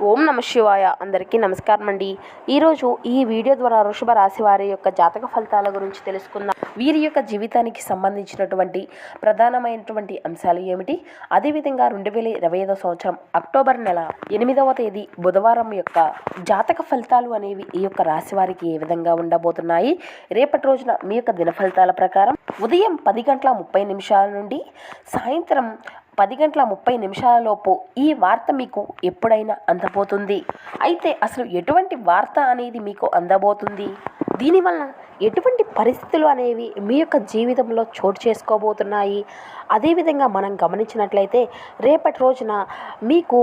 ఓం నమ శివాయ. అందరికీ నమస్కారం అండి. ఈరోజు ఈ వీడియో ద్వారా వృషభ రాశి వారి యొక్క జాతక ఫలితాల గురించి తెలుసుకుందాం. వీరి యొక్క జీవితానికి సంబంధించినటువంటి ప్రధానమైనటువంటి అంశాలు ఏమిటి? అదేవిధంగా రెండు వేల ఇరవై ఐదో సంవత్సరం అక్టోబర్ నెల ఎనిమిదవ తేదీ బుధవారం యొక్క జాతక ఫలితాలు అనేవి ఈ యొక్క రాశి వారికి ఏ విధంగా ఉండబోతున్నాయి? రేపటి రోజున మీ యొక్క దిన ఫలితాల ప్రకారం ఉదయం పది గంటల ముప్పై నిమిషాల నుండి సాయంత్రం పది గంటల ముప్పై నిమిషాలలోపు ఈ వార్త మీకు ఎప్పుడైనా అందబోతుంది. అయితే అసలు ఎటువంటి వార్త అనేది మీకు అందబోతుంది? దీనివల్ల ఎటువంటి పరిస్థితులు అనేవి మీ యొక్క జీవితంలో చోటు చేసుకోబోతున్నాయి? అదేవిధంగా మనం గమనించినట్లయితే రేపటి రోజున మీకు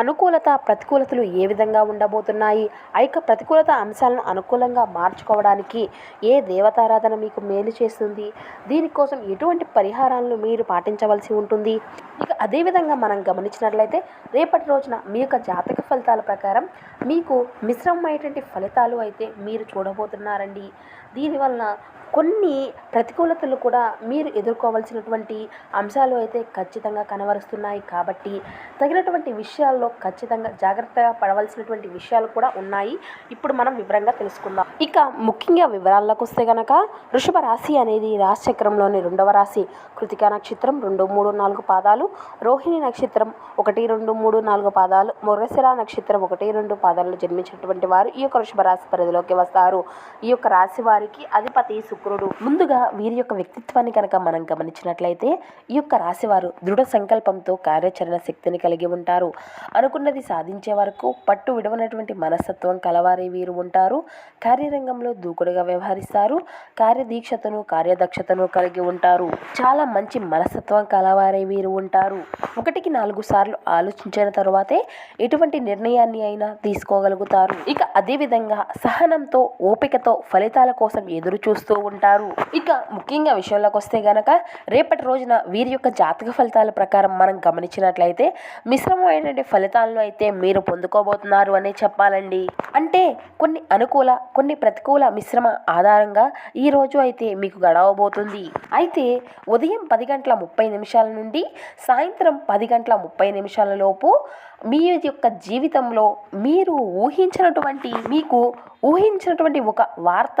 అనుకూలత ప్రతికూలతలు ఏ విధంగా ఉండబోతున్నాయి? ఆ యొక్క ప్రతికూలత అంశాలను అనుకూలంగా మార్చుకోవడానికి ఏ దేవతారాధన మీకు మేలు చేస్తుంది? దీనికోసం ఎటువంటి పరిహారాలను మీరు పాటించవలసి ఉంటుంది? ఇక అదేవిధంగా మనం గమనించినట్లయితే రేపటి రోజున మీ యొక్క జాతక ఫలితాల ప్రకారం మీకు మిశ్రమమైనటువంటి ఫలితాలు అయితే మీరు చూడబోతున్నారండి. దీనివలన కొన్ని ప్రతికూలతలు కూడా మీరు ఎదుర్కోవాల్సినటువంటి అంశాలు అయితే ఖచ్చితంగా కనబరుస్తున్నాయి కాబట్టి తగినటువంటి విషయాల్లో ఖచ్చితంగా జాగ్రత్తగా పడవలసినటువంటి విషయాలు కూడా ఉన్నాయి. ఇప్పుడు మనం వివరంగా తెలుసుకుందాం. ఇక ముఖ్యంగా వివరాల్లోకి వస్తే గనక వృషభ రాశి అనేది రాశి చక్రంలోని రెండవ రాశి. కృతికా నక్షత్రం రెండు మూడు నాలుగు పాదాలు. రోహిణి నక్షత్రం ఒకటి రెండు మూడు నాలుగు పాదాలు. మొరసిర నక్షత్రం ఒకటి రెండు పాదాలు జన్మించినటువంటి వారు ఈ యొక్క వృషభ రాశి పరిధిలోకి వస్తారు. ఈ యొక్క రాశి వారికి అధిపతి శుక్రుడు. ముందుగా వీరి యొక్క వ్యక్తిత్వాన్ని కనుక మనం గమనించినట్లయితే ఈ యొక్క రాశివారు దృఢ సంకల్పంతో కార్యాచరణ శక్తిని కలిగి ఉంటారు. అనుకున్నది సాధించే వరకు పట్టు విడవనటువంటి మనస్తత్వం కలవారే వీరు ఉంటారు. కార్యరంగంలో దూకుడుగా వ్యవహరిస్తారు. కార్యదీక్షతను కార్యదక్షతను కలిగి ఉంటారు. చాలా మంచి మనస్తత్వం కలవారే వీరు ఉంటారు. ఒకటికి నాలుగు సార్లు ఆలోచించిన తరువాతే ఎటువంటి నిర్ణయాన్ని అయినా తీసుకోగలుగుతారు. ఇక అదేవిధంగా సహనంతో ఓపికతో ఫలితాల కోసం ఎదురు చూస్తూ ఉంటారు. ఇక ముఖ్యంగా విషయంలోకి వస్తే గనక రేపటి రోజున వీరి యొక్క జాతక ఫలితాల ప్రకారం మనం గమనించినట్లయితే మిశ్రమమైనటువంటి ఫలితాలను అయితే మీరు పొందుకోబోతున్నారు అనే చెప్పాలండి. అంటే కొన్ని అనుకూల కొన్ని ప్రతికూల మిశ్రమ ఆధారంగా ఈ రోజు అయితే మీకు గడవబోతుంది. అయితే ఉదయం పది గంటల ముప్పై నిమిషాల నుండి సాయంత్రం పది గంటల ముప్పై నిమిషాల లోపు మీ యొక్క జీవితంలో మీరు ఊహించినటువంటి మీకు ఊహించినటువంటి ఒక వార్త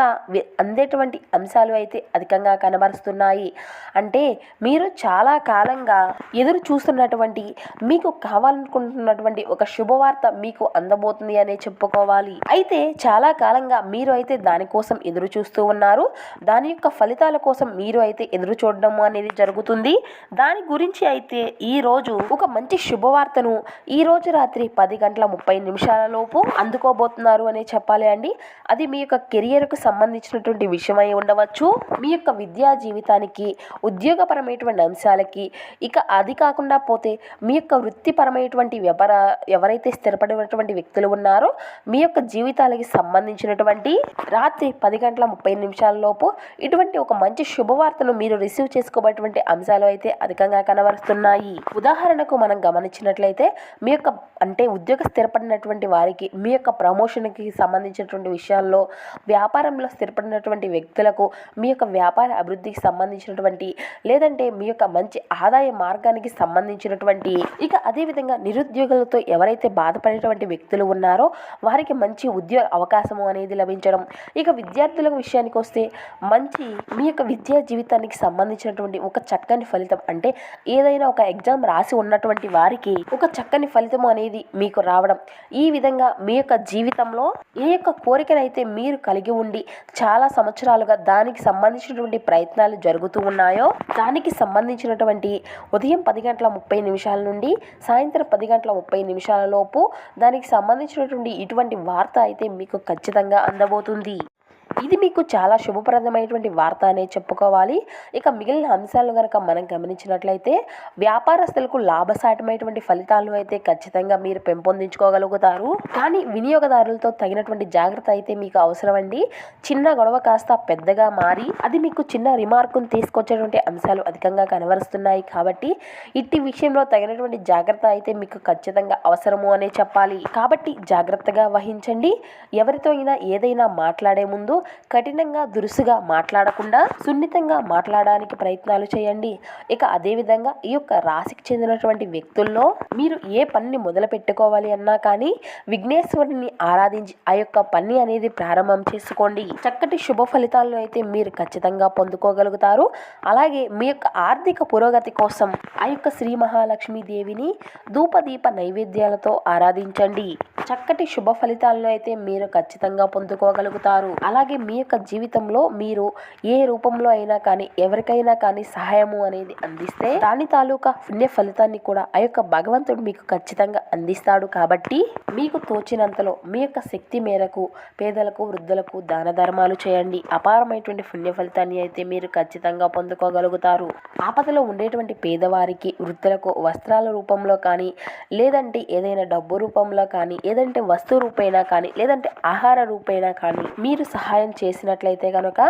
అందేటువంటి అంశాలు అయితే అధికంగా కనబరుస్తున్నాయి. అంటే మీరు చాలా కాలంగా ఎదురు చూస్తున్నటువంటి మీకు కావాలనుకుంటున్నటువంటి ఒక శుభవార్త మీకు అందబోతుంది అనే చెప్పుకోవాలి. అయితే చాలా కాలంగా మీరు అయితే దానికోసం ఎదురు చూస్తూ ఉన్నారు. దాని యొక్క ఫలితాల కోసం మీరు అయితే ఎదురు చూడడం అనేది జరుగుతుంది. దాని గురించి అయితే ఈ రోజు ఒక మంచి శుభవార్తను ఈ రోజు రాత్రి పది గంటల ముప్పై నిమిషాల లోపు అందుకోబోతున్నారు అనే చెప్పాలి అండి. అది మీ యొక్క కెరియర్కు సంబంధించినటువంటి విషయమై ఉండవచ్చు. మీ యొక్క విద్యా జీవితానికి ఉద్యోగపరమైనటువంటి అంశాలకి ఇక అది కాకుండా పోతే మీ యొక్క వృత్తిపరమైనటువంటి వ్యాపార ఎవరైతే స్థిరపడినటువంటి వ్యక్తులు ఉన్నారో మీ యొక్క జీవితాలకి సంబంధించినటువంటి రాత్రి పది గంటల ముప్పై నిమిషాల లోపు ఇటువంటి ఒక మంచి శుభవార్తను మీరు రిసీవ్ చేసుకోబటువంటి అంశాలు అయితే అధికంగా కనబరుస్తున్నాయి. ఉదాహరణకు మనం గమనించినట్లయితే మీ యొక్క అంటే ఉద్యోగ స్థిరపడినటువంటి వారికి మీ యొక్క ప్రమోషన్కి సంబంధించినటువంటి విషయాల్లో వ్యాపారంలో స్థిరపడినటువంటి వ్యక్తులకు మీ యొక్క వ్యాపార అభివృద్ధికి సంబంధించినటువంటి లేదంటే మీ యొక్క మంచి ఆదాయ మార్గానికి సంబంధించినటువంటి ఇక అదేవిధంగా నిరుద్యోగులతో ఎవరైతే బాధపడేటువంటి వ్యక్తులు ఉన్నారో వారికి మంచి ఉద్యోగ అవకాశము అనేది లభించడం. ఇక విద్యార్థుల విషయానికి వస్తే మంచి మీ యొక్క విద్యా జీవితానికి సంబంధించినటువంటి ఒక చక్కని ఫలితం అంటే ఏదైనా ఒక ఎగ్జామ్ రాసి ఉన్నటువంటి వారికి ఒక చక్కని ఫలితం అనేది మీకు రావడం. ఈ విధంగా మీ యొక్క జీవితంలో ఏ యొక్క కోరికనైతే మీరు కలిగి ఉండి చాలా సంవత్సరాలుగా దానికి సంబంధించినటువంటి ప్రయత్నాలు జరుగుతూ ఉన్నాయో దానికి సంబంధించినటువంటి ఉదయం పది గంటల ముప్పై నిమిషాల నుండి సాయంత్రం పది గంటల ముప్పై నిమిషాల లోపు దానికి సంబంధించినటువంటి ఇటువంటి వార్త అయితే మీకు ఖచ్చితంగా అందబోతుంది. ఇది మీకు చాలా శుభప్రదమైనటువంటి వార్త అనే చెప్పుకోవాలి. ఇక మిగిలిన అంశాలను కనుక మనం గమనించినట్లయితే వ్యాపారస్తులకు లాభసాటమైనటువంటి ఫలితాలు అయితే ఖచ్చితంగా మీరు పెంపొందించుకోగలుగుతారు. కానీ వినియోగదారులతో తగినటువంటి జాగ్రత్త అయితే మీకు అవసరం అండి చిన్న గొడవ కాస్త పెద్దగా మారి అది మీకు చిన్న రిమార్కును తీసుకొచ్చేటువంటి అంశాలు అధికంగా కనబరుస్తున్నాయి కాబట్టి ఇట్టి విషయంలో తగినటువంటి జాగ్రత్త అయితే మీకు ఖచ్చితంగా అవసరము అనే చెప్పాలి. కాబట్టి జాగ్రత్తగా వహించండి. ఎవరితో అయినా ఏదైనా మాట్లాడే ముందు కఠినంగా దురుసుగా మాట్లాడకుండా సున్నితంగా మాట్లాడడానికి ప్రయత్నాలు చేయండి. ఇక అదేవిధంగా ఈ యొక్క రాశికి చెందినటువంటి వ్యక్తుల్లో మీరు ఏ పనిని మొదలు పెట్టుకోవాలి అన్నా కానీ విఘ్నేశ్వరుని ఆరాధించి ఆ యొక్క పని అనేది ప్రారంభం చేసుకోండి. చక్కటి శుభ ఫలితాలను అయితే మీరు ఖచ్చితంగా పొందుకోగలుగుతారు. అలాగే మీ యొక్క ఆర్థిక పురోగతి కోసం ఆ యొక్క శ్రీ మహాలక్ష్మి దేవిని ధూపదీప నైవేద్యాలతో ఆరాధించండి. చక్కటి శుభ ఫలితాలను అయితే మీరు ఖచ్చితంగా పొందుకోగలుగుతారు. అలాగే మీ యొక్క జీవితంలో మీరు ఏ రూపంలో అయినా కానీ ఎవరికైనా కానీ సహాయము అనేది అందిస్తే దాని తాలూకా పుణ్య ఫలితాన్ని కూడా ఆ యొక్క భగవంతుడు మీకు ఖచ్చితంగా అందిస్తాడు కాబట్టి మీకు తోచినంతలో మీ యొక్క శక్తి మేరకు పేదలకు వృద్ధులకు దాన ధర్మాలు చేయండి. అపారమైనటువంటి పుణ్య ఫలితాన్ని అయితే మీరు ఖచ్చితంగా పొందుకోగలుగుతారు. ఆపదలో ఉండేటువంటి పేదవారికి వృద్ధులకు వస్త్రాల రూపంలో కానీ లేదంటే ఏదైనా డబ్బు రూపంలో కానీ ఏదంటే వస్తు రూపైనా కానీ లేదంటే ఆహార రూపైనా కానీ మీరు సహాయం చేసినట్లయితే కనుక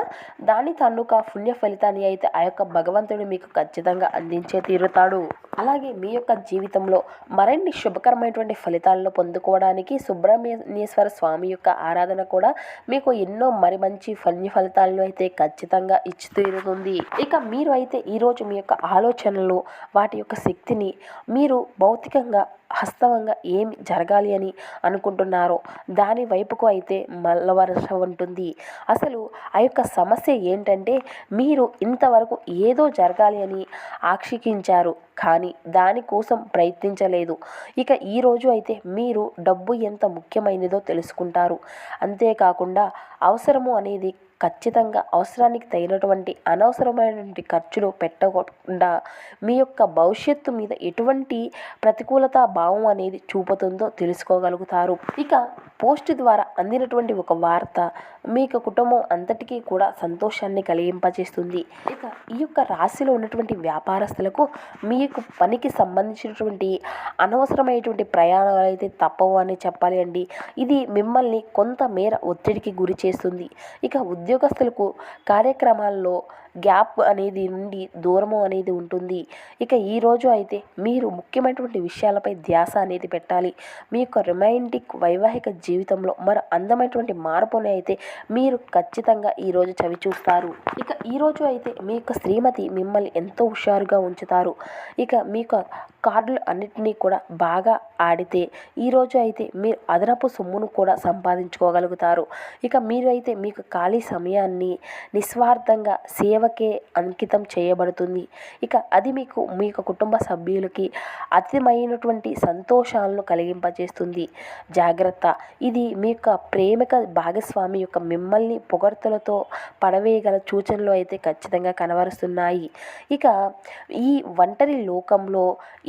దాని తన్నుక పుణ్య ఫలితాన్ని అయితే ఆ యొక్క భగవంతుడు మీకు ఖచ్చితంగా అందించే తీరుతాడు. అలాగే మీ యొక్క జీవితంలో మరిన్ని శుభకరమైనటువంటి ఫలితాలను పొందుకోవడానికి సుబ్రహ్మణ్యేశ్వర స్వామి యొక్క ఆరాధన కూడా మీకు ఎన్నో మరి మంచి పుణ్య ఫలితాలను అయితే ఖచ్చితంగా ఇచ్చి తీరుతుంది. ఇక మీరు అయితే ఈరోజు మీ యొక్క ఆలోచనలు వాటి యొక్క శక్తిని మీరు భౌతికంగా హస్తవంగా ఏమి జరగాలి అని అనుకుంటున్నారో దాని వైపుకు అయితే మల్లవరస ఉంటుంది. అసలు ఆ యొక్క సమస్య ఏంటంటే మీరు ఇంతవరకు ఏదో జరగాలి అని ఆక్షికించారు కానీ దానికోసం ప్రయత్నించలేదు. ఇక ఈరోజు అయితే మీరు డబ్బు ఎంత ముఖ్యమైనదో తెలుసుకుంటారు. అంతేకాకుండా అవసరము అనేది ఖచ్చితంగా అవసరానికి తగినటువంటి అనవసరమైనటువంటి ఖర్చులు పెట్టకుండా మీ యొక్క భవిష్యత్తు మీద ఎటువంటి ప్రతికూలత భావం అనేది చూపుతుందో తెలుసుకోగలుగుతారు. ఇక పోస్ట్ ద్వారా అందినటువంటి ఒక వార్త మీ యొక్క కుటుంబం అంతటికీ కూడా సంతోషాన్ని కలిగింపజేస్తుంది. ఇక ఈ యొక్క రాశిలో ఉన్నటువంటి వ్యాపారస్తులకు మీ యొక్క పనికి సంబంధించినటువంటి అనవసరమైనటువంటి ప్రయాణాలు అయితే తప్పవు అని చెప్పాలి అండి. ఇది మిమ్మల్ని కొంత మేర ఒత్తిడికి గురి చేస్తుంది. ఇక ఉద్యోగస్తులకు కార్యక్రమాల్లో గ్యాప్ అనేది నుండి దూరము అనేది ఉంటుంది. ఇక ఈరోజు అయితే మీరు ముఖ్యమైనటువంటి విషయాలపై ధ్యాస అనేది పెట్టాలి. మీ యొక్క రొమాంటిక్ వైవాహిక జీవితంలో మరో అందమైనటువంటి మార్పుని అయితే మీరు ఖచ్చితంగా ఈరోజు చవి చూస్తారు. ఇక ఈరోజు అయితే మీ యొక్క శ్రీమతి మిమ్మల్ని ఎంతో హుషారుగా ఉంచుతారు. ఇక మీ యొక్క కార్డులు అన్నిటినీ కూడా బాగా ఆడితే ఈరోజు అయితే మీరు అదనపు సొమ్మును కూడా సంపాదించుకోగలుగుతారు. ఇక మీరు అయితే మీకు ఖాళీ సమయాన్ని నిస్వార్థంగా సేవకే అంకితం చేయబడుతుంది. ఇక అది మీకు మీ యొక్క కుటుంబ సభ్యులకి అతిమైనటువంటి సంతోషాలను కలిగింపజేస్తుంది. జాగ్రత్త. ఇది మీ యొక్క ప్రేమిక భాగస్వామి యొక్క మిమ్మల్ని పొగడ్తలతో పడవేయగల సూచనలు అయితే ఖచ్చితంగా కనబరుస్తున్నాయి. ఇక ఈ ఒంటరి లోకంలో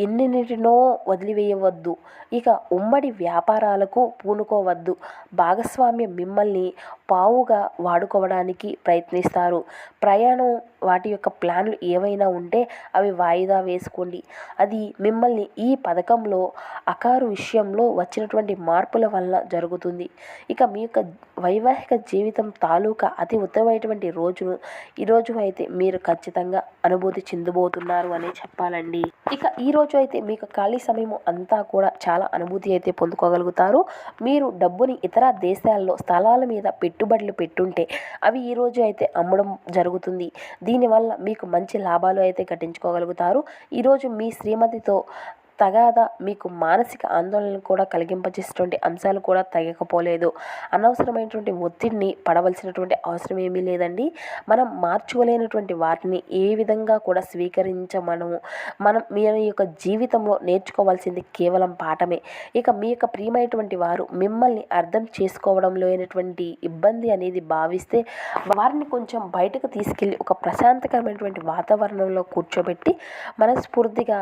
ఎన్నిటినో వదిలివేయవద్దు. ఇక ఉమ్మడి వ్యాపారాలకు పూనుకోవద్దు. భాగస్వామ్యం మిమ్మల్ని పావుగా వాడుకోవడానికి ప్రయత్నిస్తారు. ప్రయాణం వాటి యొక్క ప్లాన్లు ఏవైనా ఉంటే అవి వాయిదా వేసుకోండి. అది మిమ్మల్ని ఈ పథకంలో అకారు విషయంలో వచ్చినటువంటి మార్పుల వల్ల జరుగుతుంది. ఇక మీ యొక్క వైవాహిక జీవితం తాలూకా అతి ఉత్తమమైనటువంటి రోజును ఈరోజు అయితే మీరు ఖచ్చితంగా అనుభూతి చెందబోతున్నారు అనే చెప్పాలండి. ఇక ఈరోజు అయితే మీకు ఖాళీ సమయం అంతా కూడా చాలా అనుభూతి అయితే పొందుకోగలుగుతారు. మీరు డబ్బుని ఇతర దేశాల్లో స్థలాల మీద పెట్టుబడులు పెట్టుంటే అవి ఈరోజు అయితే అమ్మడం జరుగుతుంది. దీనివల్ల మీకు మంచి లాభాలు అయితే గట్టించుకోగలుగుతారు ఈరోజు మీ శ్రీమతితో తగాదా మీకు మానసిక ఆందోళనలు కూడా కలిగింపజేసేటువంటి అంశాలు కూడా తగ్గకపోలేదు. అనవసరమైనటువంటి ఒత్తిడిని పడవలసినటువంటి అవసరం ఏమీ లేదండి. మనం మార్చుకోలేనటువంటి వాటిని ఏ విధంగా కూడా స్వీకరించమనము మనం మీ యొక్క జీవితంలో నేర్చుకోవాల్సింది కేవలం పాఠమే. ఇక మీ యొక్క ప్రియమైనటువంటి వారు మిమ్మల్ని అర్థం చేసుకోవడంలో అయినటువంటి ఇబ్బంది అనేది భావిస్తే వారిని కొంచెం బయటకు తీసుకెళ్ళి ఒక ప్రశాంతకరమైనటువంటి వాతావరణంలో కూర్చోబెట్టి మనస్ఫూర్తిగా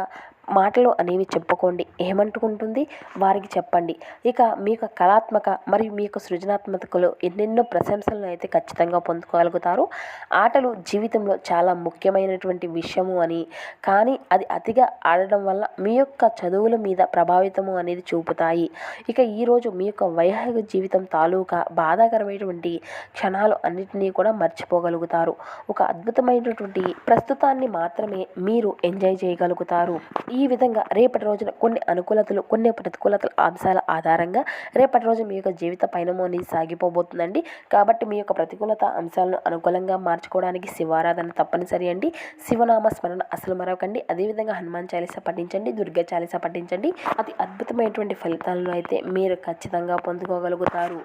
మాటలు అనేవి చెప్పుకోండి. ఏమంటుకుంటుంది? వారికి చెప్పండి. ఇక మీ యొక్క కళాత్మక మరియు మీ యొక్క సృజనాత్మకలో ఎన్నెన్నో ప్రశంసలను అయితే ఖచ్చితంగా పొందుకోగలుగుతారు. ఆటలు జీవితంలో చాలా ముఖ్యమైనటువంటి విషయము అని. కానీ అది అతిగా ఆడడం వల్ల మీ యొక్క చదువుల మీద ప్రభావితము అనేది చూపుతాయి. ఇక ఈరోజు మీ యొక్క వైవాహిక జీవితం తాలూకా బాధాకరమైనటువంటి క్షణాలు అన్నిటినీ కూడా మర్చిపోగలుగుతారు. ఒక అద్భుతమైనటువంటి ప్రస్తుతాన్ని మాత్రమే మీరు ఎంజాయ్ చేయగలుగుతారు. ఈ ఈ విధంగా రేపటి రోజున కొన్ని అనుకూలతలు కొన్ని ప్రతికూలతల అంశాల ఆధారంగా రేపటి రోజు మీ యొక్క జీవిత పయనము అనేది సాగిపోబోతుందండి. కాబట్టి మీ యొక్క ప్రతికూలత అంశాలను అనుకూలంగా మార్చుకోవడానికి శివారాధన తప్పనిసరి అండి. శివనామ స్మరణ అసలు మరొకండి అదేవిధంగా హనుమాన్ చాలీస పఠించండి దుర్గా చాలీస పఠించండి. అతి అద్భుతమైనటువంటి ఫలితాలను అయితే మీరు ఖచ్చితంగా పొందుకోగలుగుతారు.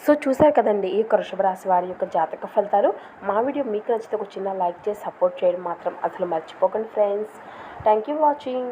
సో చూసారు కదండి ఈ యొక్క వృషభరాశి వారి యొక్క జాతక ఫలితాలు. మా వీడియో మీకు నచ్చితే ఒక చిన్న లైక్ చేసి సపోర్ట్ చేయడం మాత్రం అసలు మర్చిపోకండి ఫ్రెండ్స్. Thank you watching.